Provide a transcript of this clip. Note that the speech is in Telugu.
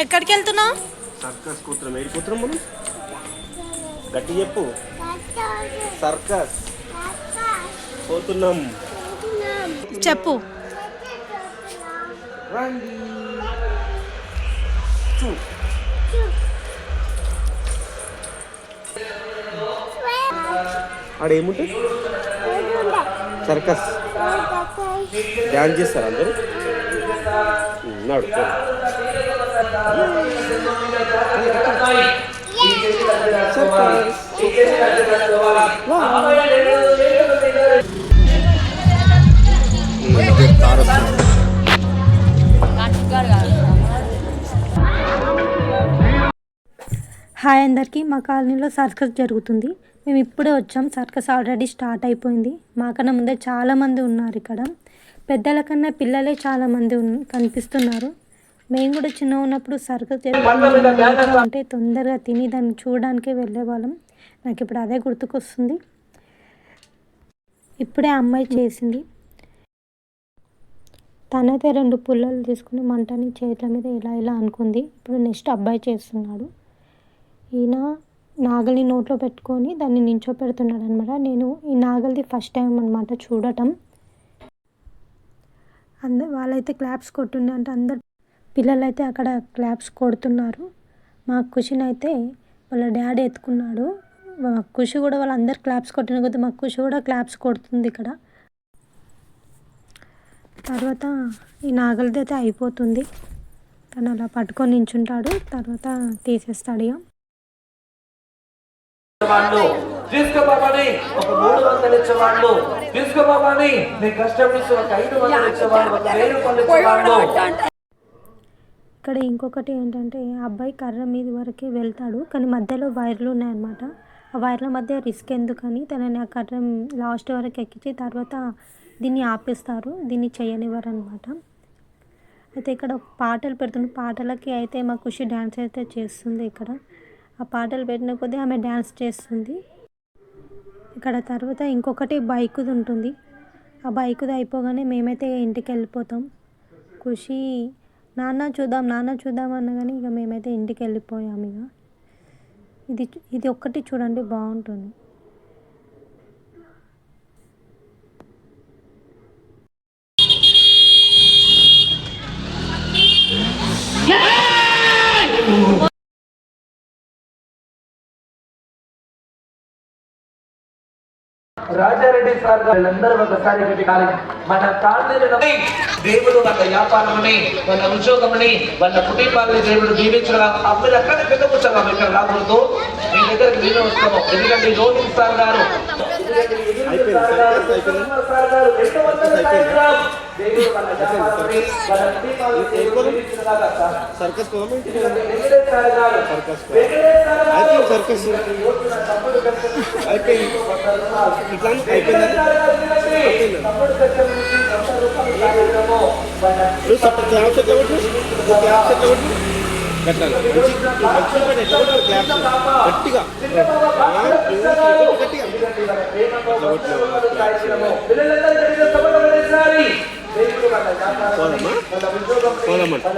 ఎక్కడికి వెళ్తున్నావు? సర్కస్ కూతురం ఏడి కూతురం మనం. గట్టి చెప్పు. సర్కస్. పోతున్నాం. చెప్పు. రండి. చూ. ఆడ ఏముంటుంది సర్కస్. డ్యాన్స్ చేస్తారు అందరూ? నాడు. హాయ్ అందరికీ మా కాలనీలో సర్కస్ జరుగుతుంది. మేము ఇప్పుడే వచ్చాం. సర్కస్ ఆల్రెడీ స్టార్ట్ అయిపోయింది. మాకన్నా ముందే చాలామంది ఉన్నారు ఇక్కడ. పెద్దల కన్నా పిల్లలే చాలామంది ఉన్- కనిపిస్తున్నారు. మేము కూడా చిన్న ఉన్నప్పుడు జరుగుతుంది అంటే తొందరగా తిని దాన్ని చూడడానికే వెళ్ళేవాళ్ళం. నాకు ఇప్పుడు అదే గుర్తుకొస్తుంది. ఇప్పుడే అమ్మాయి చేసింది. తనైతే రెండు పుల్లలు తీసుకుని మంటని చేతుల మీద ఇలా ఇలా అనుకుంది. ఇప్పుడు నెక్స్ట్ అబ్బాయి చేస్తున్నాడు. ఈయన నాగలి నోట్లో పెట్టుకొని దాన్ని నించో పెడుతున్నాడు అనమాట నేను ఈ నాగలిది ఫస్ట్ టైం అనమాట చూడటం. అందరు వాళ్ళైతే క్లాప్స్ కొట్టుండే అంటే అందరు పిల్లలైతే అక్కడ క్లాప్స్ కొడుతున్నారు. మా ఖుషిని అయితే వాళ్ళ డాడీ ఎత్తుకున్నాడు. మా ఖుషి కూడా వాళ్ళందరు క్లాప్స్ కొట్టిన కొద్దీ మా ఖుషి కూడా క్లాప్స్ కొడుతుంది ఇక్కడ. తర్వాత ఈ నాగలిది అయితే అయిపోతుంది. తను అలా పట్టుకొని నించుంటాడు. తర్వాత తీసేస్తాడు ఇక తీసుకో బాబాని ఒక మూడు వందలు ఇచ్చేవాళ్ళు తీసుకో బాబాని నీ కష్టం నుంచి ఒక ఐదు వందలు ఇచ్చేవాళ్ళు ఒక వెయ్యి రూపాయలు ఇచ్చేవాళ్ళు ఇక్కడ ఇంకొకటి ఏంటంటే ఆ అబ్బాయి కర్ర మీద వరకే వెళ్తాడు కానీ మధ్యలో వైర్లు ఉన్నాయన్నమాట. ఆ వైర్ల మధ్య రిస్క్ ఎందుకని తనని ఆ కర్ర లాస్ట్ వరకు ఎక్కించి తర్వాత దీన్ని ఆపేస్తారు దీన్ని చేయనివ్వరు అనమాట అయితే ఇక్కడ పాటలు పెడుతున్న పాటలకి అయితే మా ఖుషి డ్యాన్స్ అయితే చేస్తుంది ఇక్కడ. ఆ పాటలు పెట్టిన కొద్దీ ఆమె డ్యాన్స్ చేస్తుంది. ఇక్కడ తర్వాత ఇంకొకటి బైకుది ఉంటుంది. ఆ బైకుది అయిపోగానే మేమైతే ఇంటికి వెళ్ళిపోతాం. ఖుషి నాన్న చూద్దాం నాన్న చూద్దాం అన్న కానీ ఇక మేమైతే ఇంటికి వెళ్ళిపోయాము ఇక. ఇది ఇది ఒక్కటి చూడండి బాగుంటుంది. రాజారెడ్డి సార్ వాళ్ళందరూ ఒకసారి పెట్టాలి మన కాలనీలో దేవుడు వాళ్ళ వ్యాపారమని వాళ్ళ ఉద్యోగమని వాళ్ళ కుటుంబాలని దేవుడు దీవించగా మీరు అక్కడ కింద కూర్చోగా ఇక్కడ రాకూడదు. మీ దగ్గరికి మేమే వస్తాము. ఎందుకంటే రోహిత్ సార్ గారు సర్కస్ సర్కస్ అయిపోయింది సర్కస్ అయిపోయింది ఇట్లా అయిపోయింది నువ్వు ఎట్లా కొట్టు గట్లా. మంచిగా ఎట్లా కొట్టు క్లాప్స్ గట్టిగా. గట్టిగా. పోదామా? పోదామా